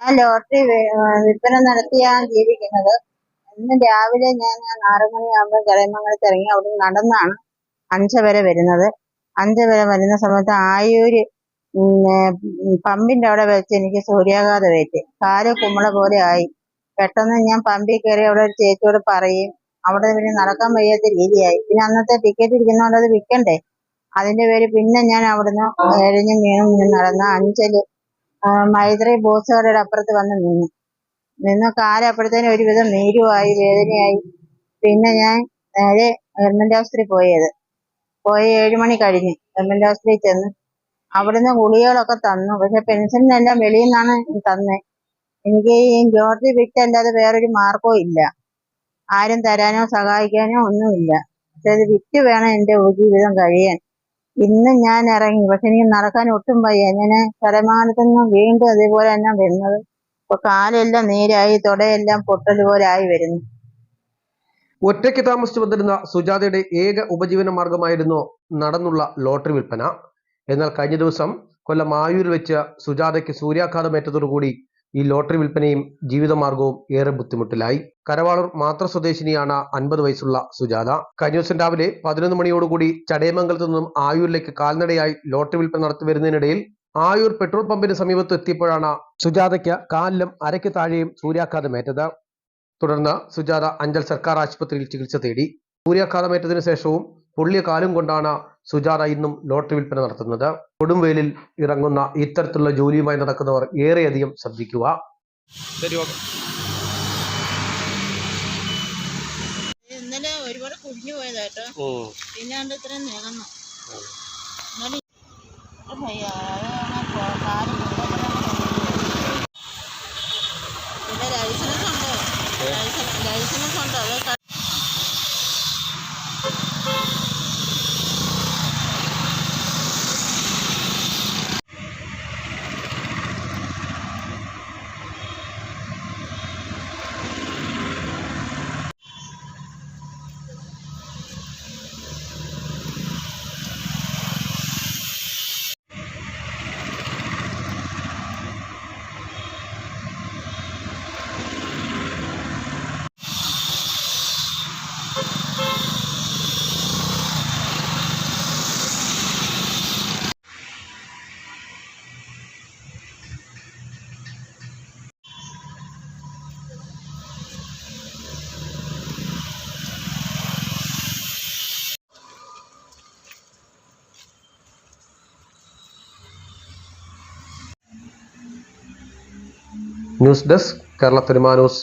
ഞാൻ ലോട്ടറി വിൽപ്പന നടത്തിയാണ് ജീവിക്കുന്നത്. ഇന്ന് രാവിലെ ഞാൻ ആറ് മണിയാകുമ്പോൾ കരയമംഗലത്ത് ഇറങ്ങി അവിടെ നടന്നാണ് അഞ്ച വരെ വരുന്നത്. അഞ്ച വരെ വരുന്ന സമയത്ത് ആയൂര് പമ്പിന്റെ അവിടെ വെച്ച് എനിക്ക് സൂര്യാഘാതം ഏറ്റ്. കാൽ കുമ്മള പോലെ ആയി. പെട്ടെന്ന് ഞാൻ പമ്പിൽ കയറി അവിടെ ഒരു ചേച്ചിയോട് പറയും അവിടെ പിന്നെ നടക്കാൻ വയ്യാത്ത രീതിയായി. പിന്നെ അന്നത്തെ ടിക്കറ്റ് ഇരിക്കുന്നതുകൊണ്ട് അത് വിൽക്കണ്ടേ? അതിന്റെ പേര് പിന്നെ ഞാൻ അവിടുന്ന് എഴഞ്ഞു വീണും നടന്ന അഞ്ചൽ മൈത്രി ബോസുകാരുടെ അപ്പുറത്ത് വന്ന് നിന്നു. നിന്ന് കാലപ്പോഴത്തേനും ഒരുവിധം നീരുമായി വേദനയായി. പിന്നെ ഞാൻ നേരെ ഗവൺമെന്റ് ആശുപത്രി പോയത്. പോയി ഏഴുമണി കഴിഞ്ഞ് ഗവൺമെന്റ് ആശുപത്രിയിൽ ചെന്ന് അവിടുന്ന് ഗുളികകളൊക്കെ തന്നു. പക്ഷെ പെൻഷനെല്ലാം വെളിയിൽ നിന്നാണ് തന്നെ. എനിക്ക് ഈ ലോട്ടറി വിറ്റല്ലാതെ വേറൊരു മാർഗവും ഇല്ല. ആരും തരാനോ സഹായിക്കാനോ ഒന്നുമില്ല. പക്ഷെ ഇത് വിറ്റ് വേണം എന്റെ ജീവിതം കഴിയാൻ. ഇന്ന് ഞാൻ ഇറങ്ങി. പക്ഷെ എനിക്ക് നടക്കാൻ ഒട്ടും വയ്യ. ഞാൻ കരമാനത്തു നിന്ന് വീണ്ടും അതേപോലെ തന്നെ വരുന്നത്. ഇപ്പൊ കാലെല്ലാം നീരായി തുടയെല്ലാം പൊട്ടൽ പോലെ ആയി വരുന്നു. ഒറ്റയ്ക്ക് താമസിച്ചു വന്നിരുന്ന സുജാതയുടെ ഏക ഉപജീവന മാർഗമായിരുന്നു നടന്നുള്ള ലോട്ടറി വിൽപ്പന. എന്നാൽ കഴിഞ്ഞ ദിവസം കൊല്ലം ആയൂരിൽ വെച്ച് സുജാതയ്ക്ക് സൂര്യാഘാതമേറ്റതോടുകൂടി ഈ ലോട്ടറി വിൽപ്പനയും ജീവിതമാർഗവും ഏറെ ബുദ്ധിമുട്ടിലായി. കരവാളൂർ മാത്ര സ്വദേശിനിയാണ് അൻപത് വയസ്സുള്ള സുജാത. കഴിഞ്ഞ ദിവസം രാവിലെ പതിനൊന്ന് മണിയോടുകൂടി ചടയമംഗലത്തു നിന്നും ആയൂരിലേക്ക് കാൽനടയായി ലോട്ടറി വിൽപ്പന നടത്തി വരുന്നതിനിടയിൽ ആയൂർ പെട്രോൾ പമ്പിന് സമീപത്ത് എത്തിയപ്പോഴാണ് സുജാതയ്ക്ക് കാലിലും അരയ്ക്ക് താഴെയും സൂര്യാഘാതമേറ്റത് തുടർന്ന് സുജാത അഞ്ചൽ സർക്കാർ ആശുപത്രിയിൽ ചികിത്സ തേടി. സൂര്യാഘാതമേറ്റതിനു ശേഷവും പൊള്ളിയ കാലും കൊണ്ടാണ് സുജാത ഇന്നും ലോട്ടറി വിൽപ്പന നടത്തുന്നത്. കൊടുംവേലിൽ ഇറങ്ങുന്ന ഇത്തരത്തിലുള്ള ജോലിയുമായി നടക്കുന്നവർ ഏറെയധികം ശ്രദ്ധിക്കുക. ഇന്നലെ ഒരുപാട് കുഴിഞ്ഞു പോയതാട്ടോ പിന്നെ ഇത്രയും നീങ്ങുന്നു എന്നാലും ന്യൂസ് ഡെസ്ക് കേരള ന്യൂസ്.